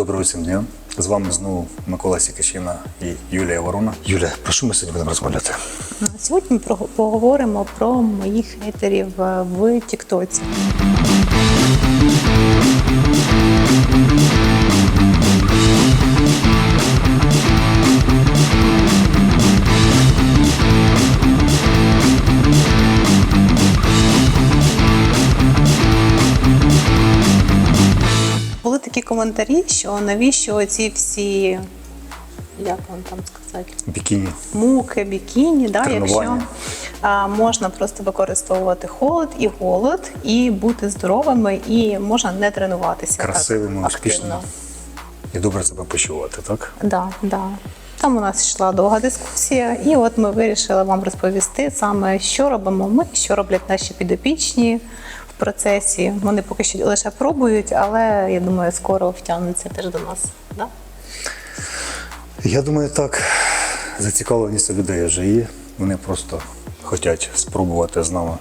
Доброго всім дня. З вами знову Микола Сікачина і Юлія Ворона. Юлія, про що ми сьогодні будемо розмовляти? Сьогодні про- поговоримо про моїх хейтерів е, в Тіктоці. Коментарі, що навіщо ці всі, як вам там сказати, Бікіні. муки, бікіні, да, якщо а, можна просто використовувати холод і голод, і бути здоровими, і можна не тренуватися. Красивими, так, успішними. І добре себе почувати, так? Да, да. Там у нас йшла довга дискусія, і от ми вирішили вам розповісти саме, що робимо ми, що роблять наші підопічні процесі. Вони поки що лише пробують, але я думаю, скоро втягнуться теж до нас. Да? Я думаю, так. Зацікавленість людей вже є. Вони просто хочуть спробувати з нами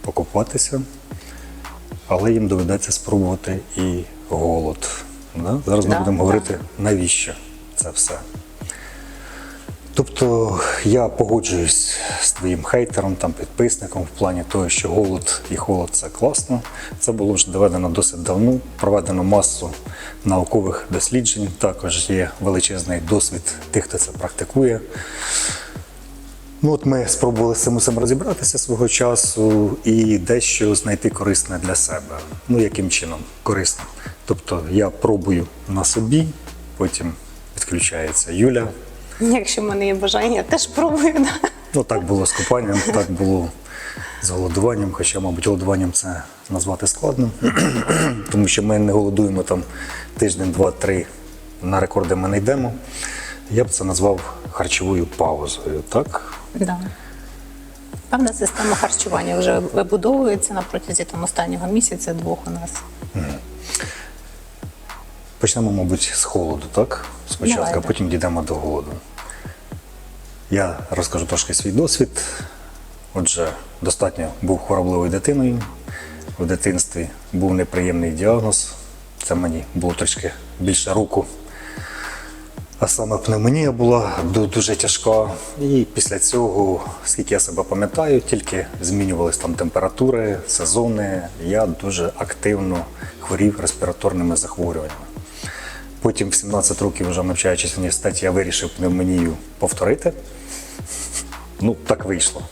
покупатися, але їм доведеться спробувати і голод. Да? Зараз ми будемо да. говорити, навіщо це все. Тобто я погоджуюсь з твоїм хейтером, там, підписником в плані того, що голод і холод це класно. Це було вже доведено досить давно, проведено масу наукових досліджень. Також є величезний досвід тих, хто це практикує. Ну, от ми спробували з цим розібратися свого часу і дещо знайти корисне для себе. Ну, яким чином корисне. Тобто я пробую на собі, потім відключається Юля. Якщо в мене є бажання, теж пробую. Да? Ну, так було з купанням, так було з голодуванням, хоча, мабуть, голодуванням це назвати складно, тому що ми не голодуємо там тиждень, два, три, на рекорди ми не йдемо. Я б це назвав харчовою паузою, так? Да. Певна система харчування вже вибудовується на протязі там, останнього місяця, двох у нас. Почнемо, мабуть, з холоду, так? Спочатку, Давайте. а потім дійдемо до голоду. Я розкажу трошки свій досвід. Отже, достатньо був хворобливою дитиною. В дитинстві був неприємний діагноз. Це мені було трішки більше року. А саме пневмонія була дуже тяжка. І після цього, скільки я себе пам'ятаю, тільки змінювалися там температури, сезони. Я дуже активно хворів респіраторними захворюваннями. Потім в 17 років, вже навчаючись в університеті, я вирішив пневмонію повторити. Ну, так вийшло.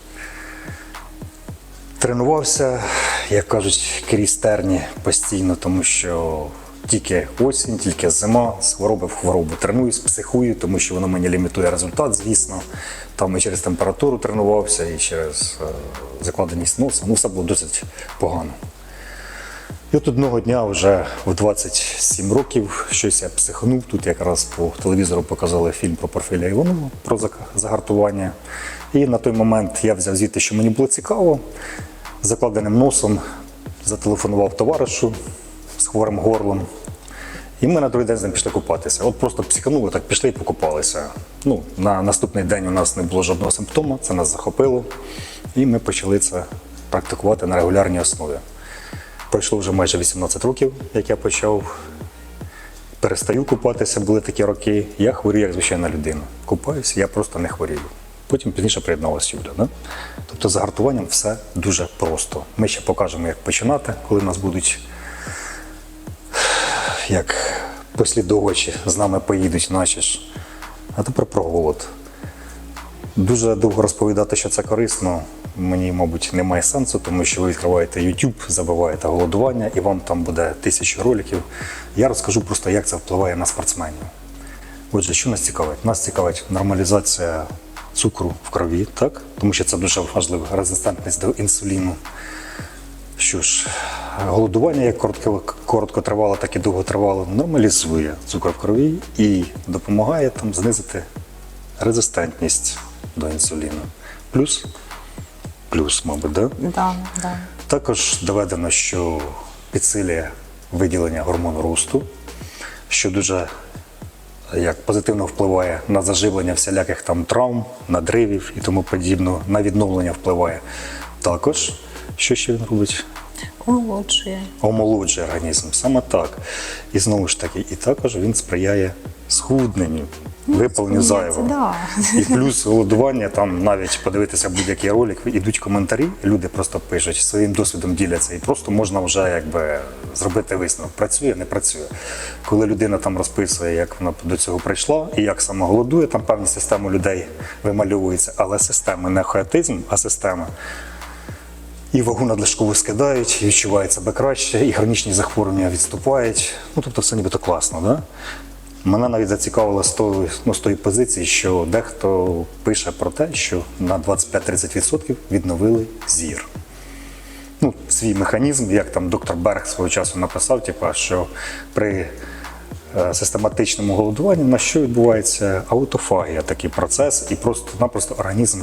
Тренувався, як кажуть, крізь терні постійно, тому що тільки осінь, тільки зима, з хвороби в хворобу. Тренуюсь, психую, тому що воно мені лімітує результат, звісно. Там і через температуру тренувався, і через е, закладеність носа. Ну, все було досить погано. І от одного дня вже в 27 років щось я психанув. Тут якраз по телевізору показали фільм про Порфіля Іванова про загартування. І на той момент я взяв звідти, що мені було цікаво. Закладеним носом зателефонував товаришу з хворим горлом. І ми на другий день з ним пішли купатися. От просто психанули, так пішли і покупалися. Ну, на наступний день у нас не було жодного симптому, це нас захопило. І ми почали це практикувати на регулярній основі. Пройшло вже майже 18 років, як я почав. Перестаю купатися, були такі роки. Я хворію, як звичайна людина. Купаюся, я просто не хворію. Потім пізніше приєдналася Юля. Да? Тобто з гартуванням все дуже просто. Ми ще покажемо, як починати, коли нас будуть як послідовувачі з нами поїдуть наші ж. А тепер про голод. Дуже довго розповідати, що це корисно. Мені, мабуть, немає сенсу, тому що ви відкриваєте YouTube, забиваєте голодування, і вам там буде тисячі роликів. Я розкажу просто, як це впливає на спортсменів. Отже, що нас цікавить? Нас цікавить нормалізація цукру в крові, так? тому що це дуже важливо, резистентність до інсуліну. Що ж, голодування як коротко, короткотривале, так і довготривале, нормалізує цукор в крові і допомагає там знизити резистентність до інсуліну. Плюс, плюс, мабуть, да? Да, да. Також доведено, що підсилює виділення гормону росту, що дуже як позитивно впливає на заживлення всіляких там травм, надривів і тому подібно, на відновлення впливає. Також, що ще він робить? Омолоджує. омолоджує організм. Саме так. І знову ж таки, і також він сприяє схудненню, схуднення, зайвого. це да. І плюс голодування, там навіть подивитися будь-який ролик, ідуть коментарі, люди просто пишуть, своїм досвідом діляться, і просто можна вже якби зробити висновок. Працює, не працює. Коли людина там розписує, як вона до цього прийшла і як саме голодує, там певні системи людей вимальовуються, але система не хаотизм, а система. І вагу надлишкову скидають, і відчувають себе краще, і хронічні захворювання відступають. Ну, тобто все нібито класно, да? Мене навіть зацікавило з тої, ну, з тої позиції, що дехто пише про те, що на 25-30% відновили зір. Ну, свій механізм, як там доктор Берг свого часу написав, типу, що при е, систематичному голодуванні на що відбувається аутофагія, такий процес, і просто-напросто організм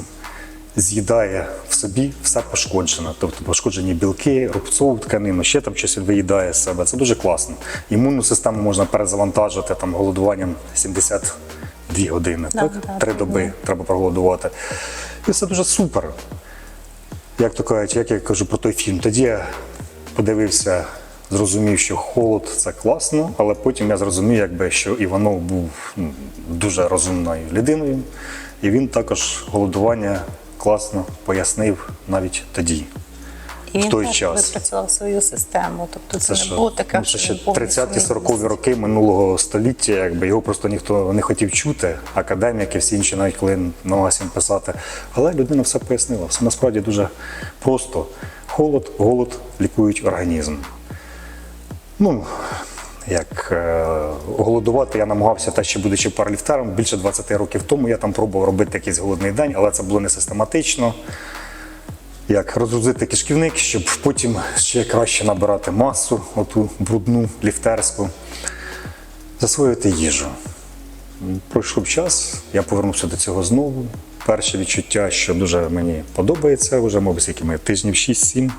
з'їдає в собі все пошкоджене, тобто пошкоджені білки, рубцову тканину, ще там щось виїдає з себе. Це дуже класно. Імунну систему можна перезавантажити там голодуванням 72 години, Да, так? да, Три доби дні. треба проголодувати. І все дуже супер. Як то кажуть, як я кажу про той фільм, тоді я подивився, зрозумів, що холод це класно, але потім я зрозумів, якби, що Іванов був ну, дуже розумною людиною, і він також голодування класно пояснив навіть тоді. І він В той час. випрацював свою систему. Тобто це, Це не що? було таке, Ну, це ще він повністю 30-40 не роки минулого століття, якби його просто ніхто не хотів чути, академіки, всі інші, навіть коли намагався писати. Але людина все пояснила. Все насправді дуже просто. Холод, голод лікують організм. Ну, як е, голодувати я намагався та ще будучи парліфтером. Більше 20 років тому я там пробував робити якийсь голодний день, але це було не систематично як розгрузити кишківник, щоб потім ще краще набирати масу, оту брудну ліфтерську, засвоювати їжу. Пройшов час, я повернувся до цього знову. Перше відчуття, що дуже мені подобається, вже, мабуть, скільки ми тижнів 6-7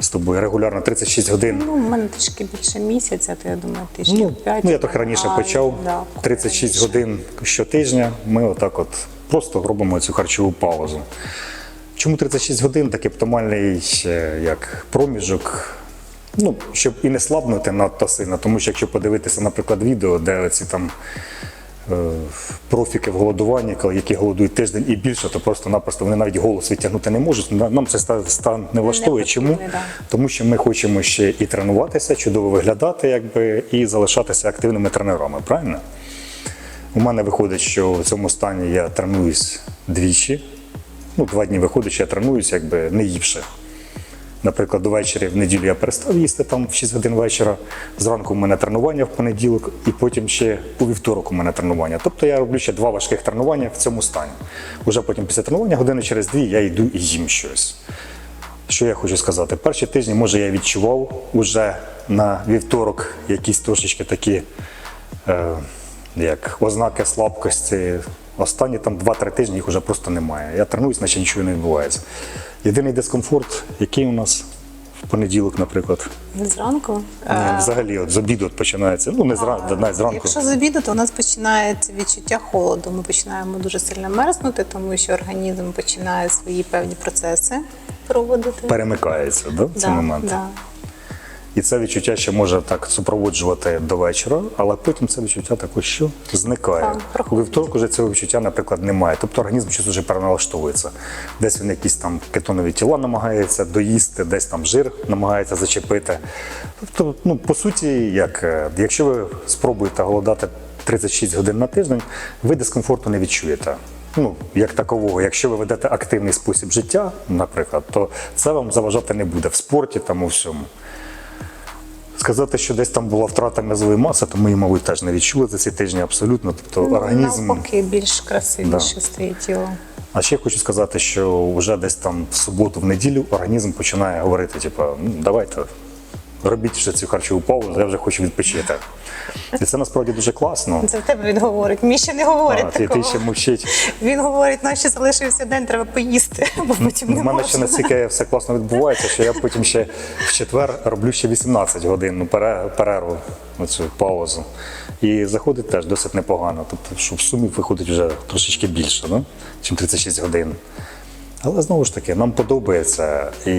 з тобою регулярно 36 годин. Ну, у мене трішки більше місяця, то я думаю, тижнів Ну, 5. ну я трохи раніше почав. 36 годин щотижня. Ми отак от просто робимо цю харчову паузу. Чому 36 годин такий оптимальний як проміжок? Ну, щоб і не слабнути надто сильно, тому що якщо подивитися, наприклад, відео, де ці там профіки в голодуванні, які голодують тиждень і більше, то просто-напросто вони навіть голос відтягнути не можуть. Нам це стан не влаштовує. Не Чому? да. Тому що ми хочемо ще і тренуватися, чудово виглядати, якби, і залишатися активними тренерами, правильно? У мене виходить, що в цьому стані я тренуюсь двічі. Ну, два дні виходить, що я тренуюсь, якби не ївши. Наприклад, ввечері в неділю я перестав їсти там в 6 годин вечора. Зранку в мене тренування в понеділок, і потім ще у вівторок у мене тренування. Тобто я роблю ще два важких тренування в цьому стані. Уже потім після тренування, години через дві, я йду і їм щось. Що я хочу сказати? Перші тижні, може, я відчував уже на вівторок якісь трошечки такі е, як ознаки слабкості. Останні там 2-3 тижні їх вже просто немає. Я тренуюсь, наче нічого не відбувається. Єдиний дискомфорт, який у нас в понеділок, наприклад, Зранку. Ні, взагалі от з обіду от починається. Ну, не зранку, навіть зранку. Якщо з обіду, то у нас починається відчуття холоду. Ми починаємо дуже сильно мерзнути, тому що організм починає свої певні процеси проводити. Перемикається да, в цей Да, момент. да. І це відчуття ще може так супроводжувати до вечора, але потім це відчуття також що зникає. Так, У вівторок вже цього відчуття, наприклад, немає. Тобто організм щось вже переналаштовується. Десь він якісь там кетонові тіла намагається доїсти, десь там жир намагається зачепити. Тобто, ну, по суті, як, е, якщо ви спробуєте голодати 36 годин на тиждень, ви дискомфорту не відчуєте. Ну, як такового, якщо ви ведете активний спосіб життя, наприклад, то це вам заважати не буде в спорті там у всьому. Сказати, що десь там була втрата м'язової маси, то ми її, мабуть, теж не відчули за ці тижні абсолютно. Тобто Ну, організм. Навпаки, більш красивіше Да. стає тіло. А ще хочу сказати, що вже десь там в суботу, в неділю організм починає говорити: типу, ну давайте робіть вже цю харчову паузу, я вже хочу відпочити. І це насправді дуже класно. Це в тебе він говорить. Мій ще не говорить А, такого. ти ще мовчить. Він говорить, нам ще залишився день, треба поїсти, бо потім У не мене ще настільки все класно відбувається, що я потім ще в четвер роблю ще 18 годин ну, пере- перерву, оцю паузу. І заходить теж досить непогано. Тобто, що в сумі виходить вже трошечки більше, ну, ніж 36 годин. Але знову ж таки, нам подобається. І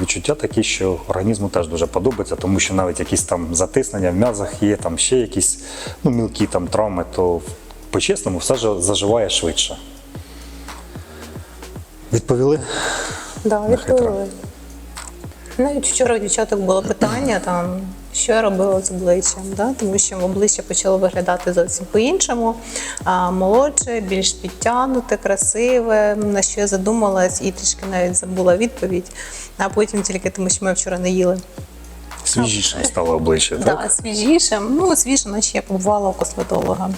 відчуття такі, що організму теж дуже подобається, тому що навіть якісь там затиснення в м'язах є, там ще якісь ну, мілкі там травми, то по-чесному все ж заживає швидше. Відповіли? Да, відповіли. Навіть вчора у дівчаток було питання, там, що я робила з обличчям, да? тому що обличчя почало виглядати зовсім по-іншому, молодше, більш підтягнуте, красиве, на що я задумалась і трішки навіть забула відповідь, а потім тільки тому, що ми вчора не їли. Свіжішим стало обличчя, так? Да, свіжішим. Ну, свіже, наче я побувала у косметолога.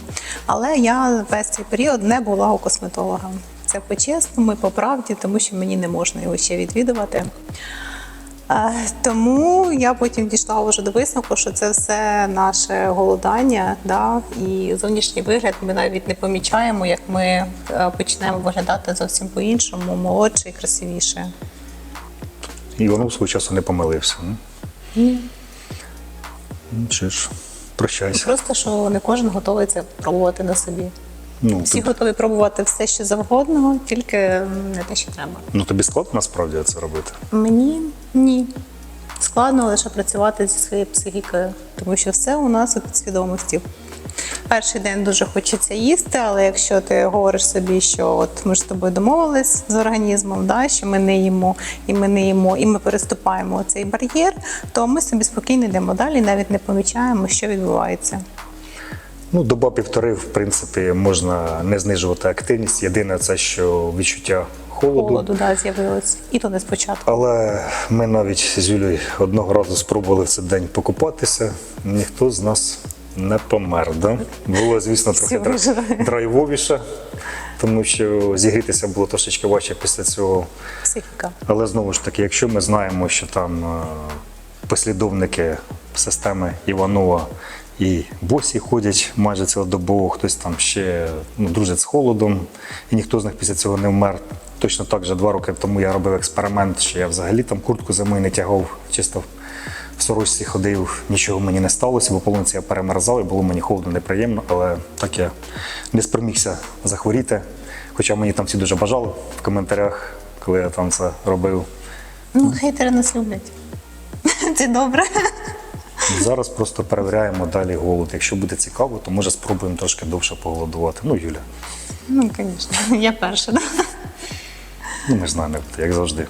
Але я весь цей період не була у косметолога. Це по-чесному і по правді, тому що мені не можна його ще відвідувати. Е, Тому я потім дійшла вже до висновку, що це все наше голодання, да? і зовнішній вигляд ми навіть не помічаємо, як ми е, почнемо виглядати зовсім по-іншому, молодше і красивіше. І воно в свого часу не помилився. ну. Ну, Чи ж, прощайся. Просто що не кожен готовий це пробувати на собі. Ну, Всі тобі, готові пробувати все, що завгодно, тільки не те, що треба. ну тобі складно насправді це робити. Мені ні. Складно лише працювати зі своєю психікою, тому що все у нас у підсвідомості. Перший день дуже хочеться їсти, але якщо ти говориш собі, що от ми ж з тобою домовились з організмом, да, що ми не їмо, і ми не їмо, і ми переступаємо цей бар'єр, то ми собі спокійно йдемо далі, навіть не помічаємо, що відбувається. Ну, доба півтори, в принципі, можна не знижувати активність. Єдине, це що відчуття холоду. Холоду да, з'явилось. І то не спочатку. Але ми навіть з Юлією одного разу спробували в цей день покупатися. Ніхто з нас не помер. Да? Було, звісно, трохи драйвовіше, тому що зігрітися було трошечки важче після цього. Психіка. Але знову ж таки, якщо ми знаємо, що там е, послідовники системи Іванова і босі ходять майже цілодобово, хтось там ще ну, дружить з холодом, і ніхто з них після цього не вмер. Точно так же два роки тому я робив експеримент, що я взагалі там куртку зимою не тягав, чисто в сорочці ходив, нічого мені не сталося, бо полонці я перемерзав і було мені холодно, неприємно, але так я не спромігся захворіти. Хоча мені там всі дуже бажали в коментарях, коли я там це робив. Ну, хейтери нас люблять. Це добре. Зараз просто перевіряємо далі голод. Якщо буде цікаво, то може спробуємо трошки довше поголодувати. Ну, Юля, Ну, звісно, я перша. Да? ну ми ж знаємо, як завжди.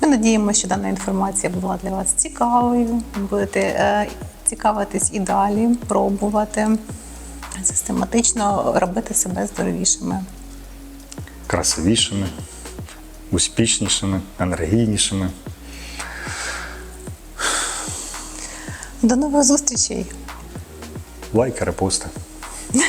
Ми надіємося, що дана інформація була для вас цікавою. Будете е, цікавитись і далі, пробувати систематично робити себе здоровішими. Красивішими, успішнішими, енергійнішими. До нових зустрічей! Лайки, репости.